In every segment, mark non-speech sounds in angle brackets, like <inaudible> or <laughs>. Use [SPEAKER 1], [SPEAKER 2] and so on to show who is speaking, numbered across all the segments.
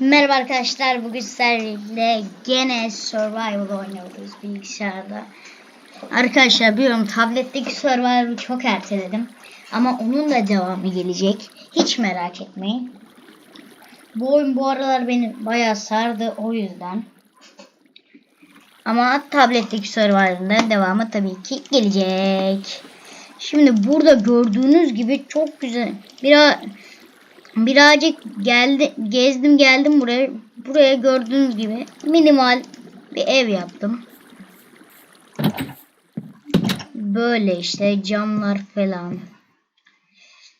[SPEAKER 1] Merhaba arkadaşlar bugün sizlerle gene survival oynuyoruz bilgisayarda. Arkadaşlar biliyorum tabletteki survival'ı çok erteledim. Ama onun da devamı gelecek. Hiç merak etmeyin. Bu oyun bu aralar beni bayağı sardı o yüzden. Ama tabletteki survival'ın devamı tabii ki gelecek. Şimdi burada gördüğünüz gibi çok güzel. Biraz birazcık geldi gezdim geldim buraya. Buraya gördüğünüz gibi minimal bir ev yaptım. Böyle işte camlar falan.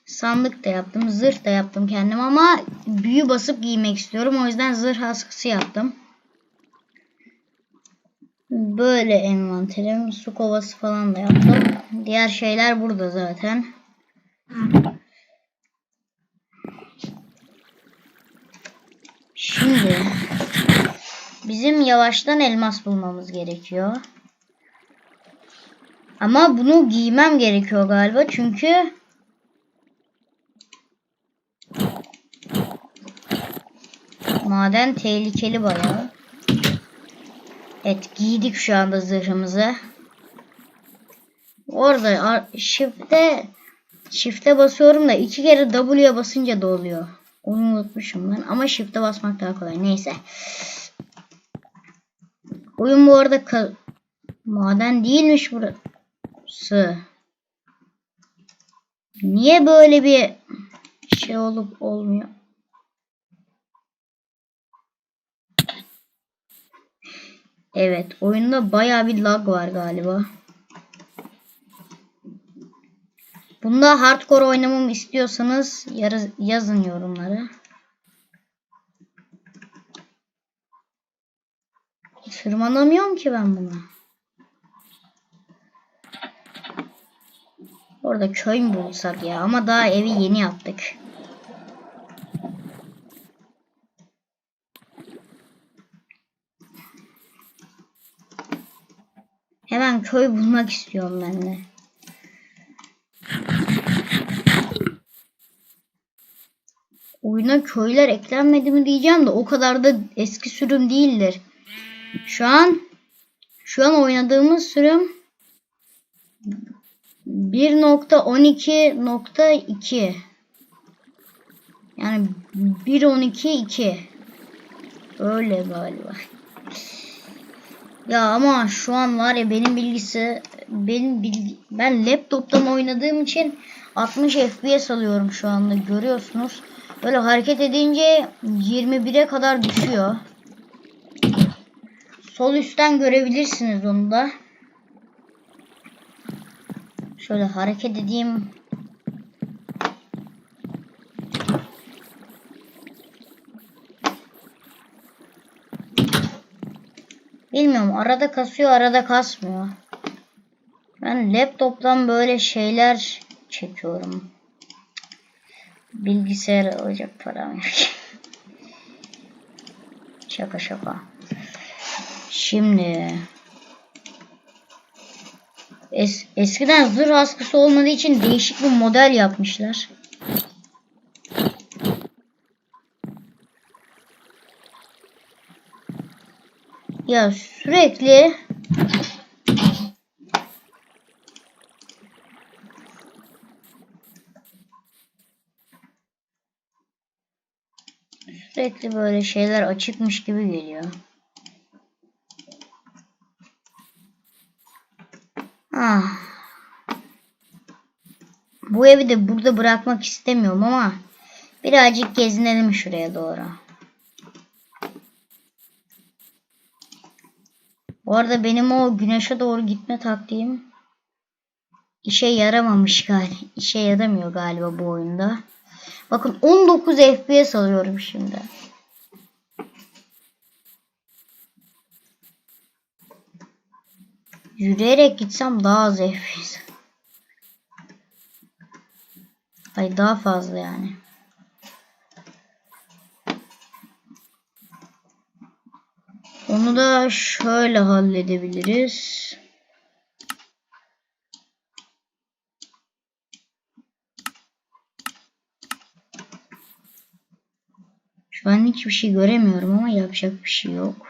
[SPEAKER 1] Sandık da yaptım, zırh da yaptım kendim ama büyü basıp giymek istiyorum. O yüzden zırh askısı yaptım. Böyle envanterim, su kovası falan da yaptım. Diğer şeyler burada zaten. Şimdi bizim yavaştan elmas bulmamız gerekiyor. Ama bunu giymem gerekiyor galiba çünkü maden tehlikeli bayağı. Evet giydik şu anda zırhımızı. Orada shift'e shift'e basıyorum da iki kere W'ye basınca da oluyor. Onu unutmuşum ben ama shift'e basmak daha kolay. Neyse. Oyun bu arada maden değilmiş burası. Niye böyle bir şey olup olmuyor? Evet, oyunda baya bir lag var galiba. Bunda hardcore oynamamı istiyorsanız yazın yorumlara. Tırmanamıyorum ki ben buna. Orada köy mü bulsak ya? Ama daha evi yeni yaptık. Hemen köy bulmak istiyorum ben de. Oyuna köyler eklenmedi mi diyeceğim de o kadar da eski sürüm değildir. Şu an şu an oynadığımız sürüm 1.12.2 yani 1.12.2 öyle galiba. Ya ama şu an var ya benim bilgisi benim bilgi, ben laptoptan oynadığım için 60 FPS alıyorum şu anda görüyorsunuz. Böyle hareket edince 21'e kadar düşüyor. Sol üstten görebilirsiniz onu da. Şöyle hareket edeyim. Bilmiyorum arada kasıyor arada kasmıyor. Ben laptoptan böyle şeyler çekiyorum. Bilgisayar alacak param yok. <laughs> şaka şaka. Şimdi es eskiden zırh askısı olmadığı için değişik bir model yapmışlar. Ya sürekli sürekli böyle şeyler açıkmış gibi geliyor. Bu evi de burada bırakmak istemiyorum ama birazcık gezinelim şuraya doğru. Bu arada benim o güneşe doğru gitme taktiğim işe yaramamış galiba. İşe yaramıyor galiba bu oyunda. Bakın 19 FPS alıyorum şimdi. Yürüyerek gitsem daha az FPS. Ay daha fazla yani. Onu da şöyle halledebiliriz. Ben hiçbir şey göremiyorum ama yapacak bir şey yok.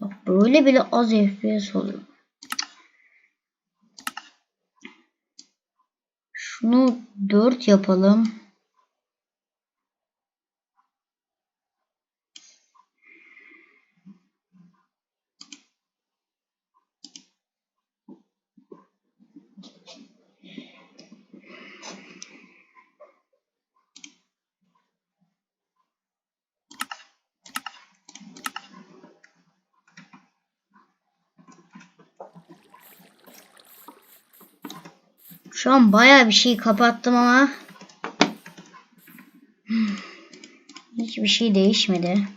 [SPEAKER 1] Bak böyle bile az FPS oluyor. Şunu 4 yapalım. Şu an bayağı bir şey kapattım ama hiçbir şey değişmedi.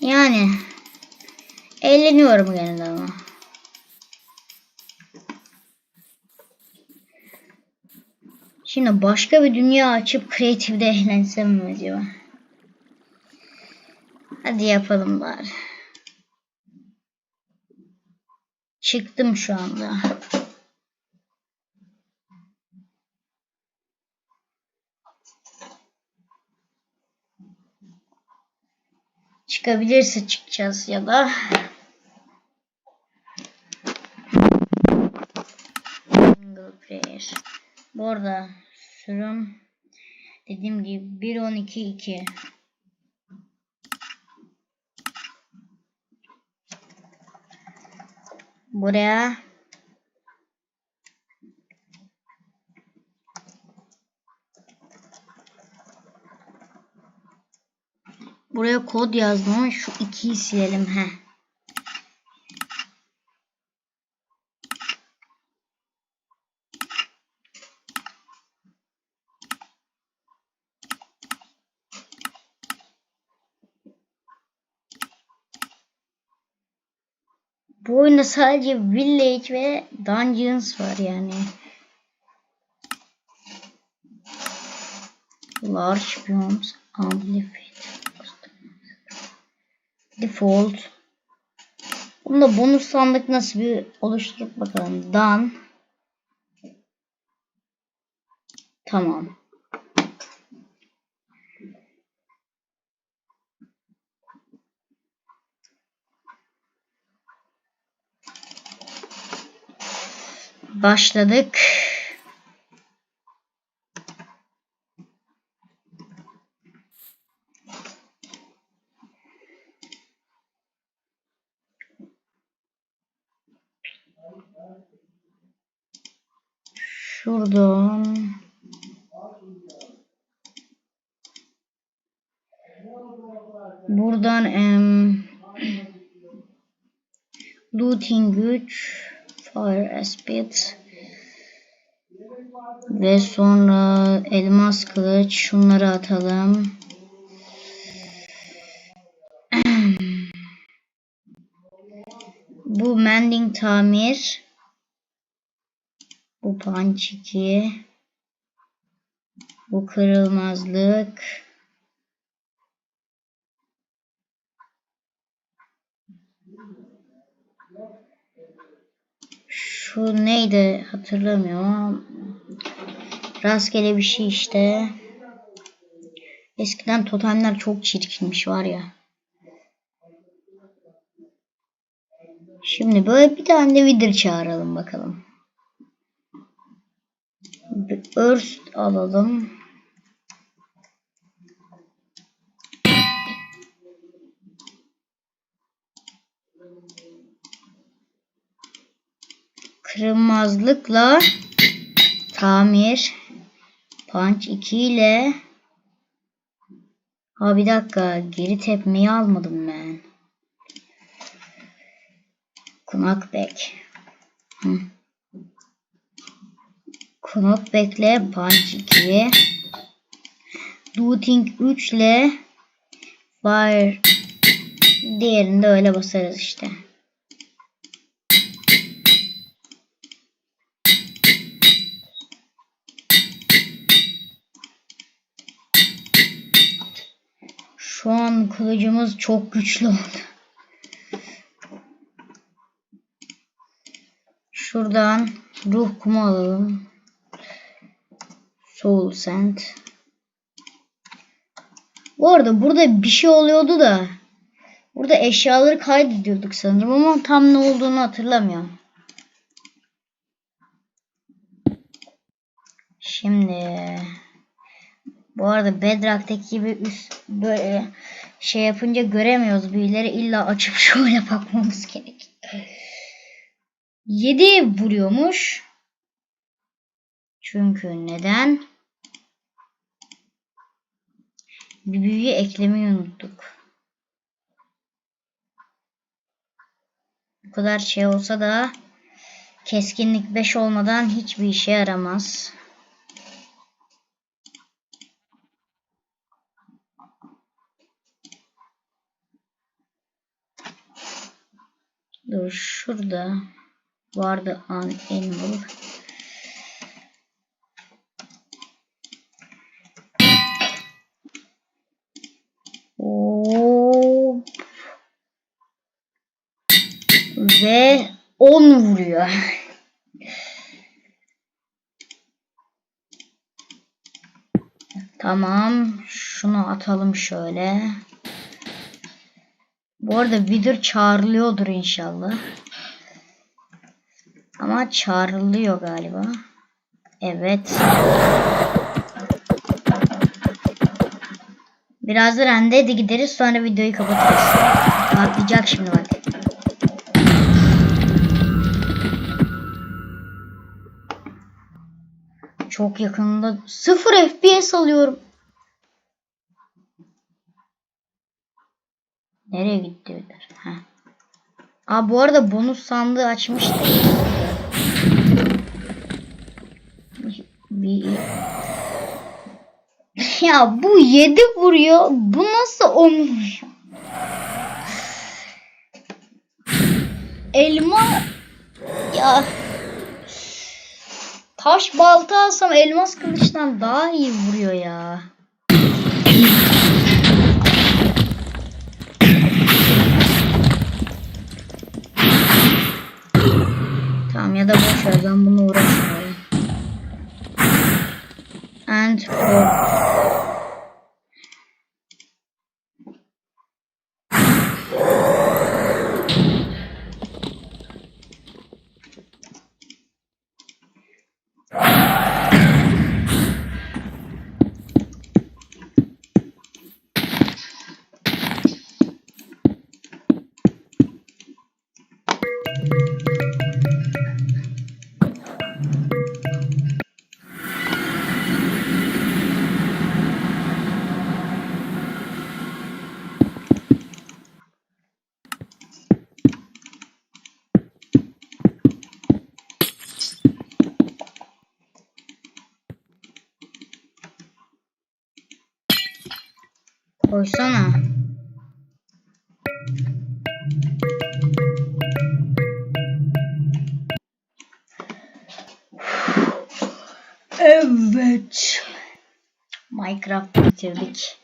[SPEAKER 1] Yani eğleniyorum gene de ama. Şimdi başka bir dünya açıp kreatifde eğlensem mi acaba? Hadi yapalım bari. Çıktım şu anda. Çıkabilirse çıkacağız ya da single player. Bu arada sürüm dediğim gibi 1.12.2 Buraya. Buraya kod yazdım şu ikiyi silelim. He. Bu oyunda sadece Village ve Dungeons var yani. Large biomes amplified. Default. Bunda bonus sandık nasıl bir oluşturup bakalım. Done. Tamam. Başladık. Şuradan buradan em, <clears throat> looting güç fire speed ve sonra elmas kılıç şunları atalım. <clears throat> Bu mending tamir. Bu punch 2. Bu kırılmazlık. Şu neydi hatırlamıyorum rastgele bir şey işte. Eskiden totemler çok çirkinmiş var ya. Şimdi böyle bir tane de Wither çağıralım bakalım. Bir Earth alalım. Kırılmazlıkla tamir punch 2 ile Ha bir dakika geri tepmeyi almadım ben. Knockback. Hı. Knockback'le punch 2 Looting 3 ile Fire diğerini de öyle basarız işte. Şu an kılıcımız çok güçlü oldu. Şuradan ruh kumu alalım. Soul Sand. Bu arada burada bir şey oluyordu da. Burada eşyaları kaydediyorduk sanırım ama tam ne olduğunu hatırlamıyorum. Şimdi bu arada Bedrock'taki gibi üst böyle şey yapınca göremiyoruz büyüleri illa açıp <laughs> şöyle bakmamız gerek. 7 vuruyormuş. Çünkü neden? Bir büyüyü eklemeyi unuttuk. Bu kadar şey olsa da keskinlik 5 olmadan hiçbir işe yaramaz. Şurada vardı an animal. Hop. Ve 10 vuruyor. Tamam. Şunu atalım şöyle. Bu arada Wither çağrılıyordur inşallah. Ama çağrılıyor galiba. Evet. Biraz da rende de gideriz sonra videoyu kapatırız. Patlayacak şimdi bak. Çok yakında 0 FPS alıyorum. Nereye gitti Öder? Heh. Aa bu arada bonus sandığı açmıştım. Bir... Ya bu 7 vuruyor. Bu nasıl 10 vuruyor? Elma ya taş balta alsam elmas kılıçtan daha iyi vuruyor ya. Tamam ya da boş ver ben bunu uğraşmıyorum. And for koysana. Evet. Minecraft bitirdik.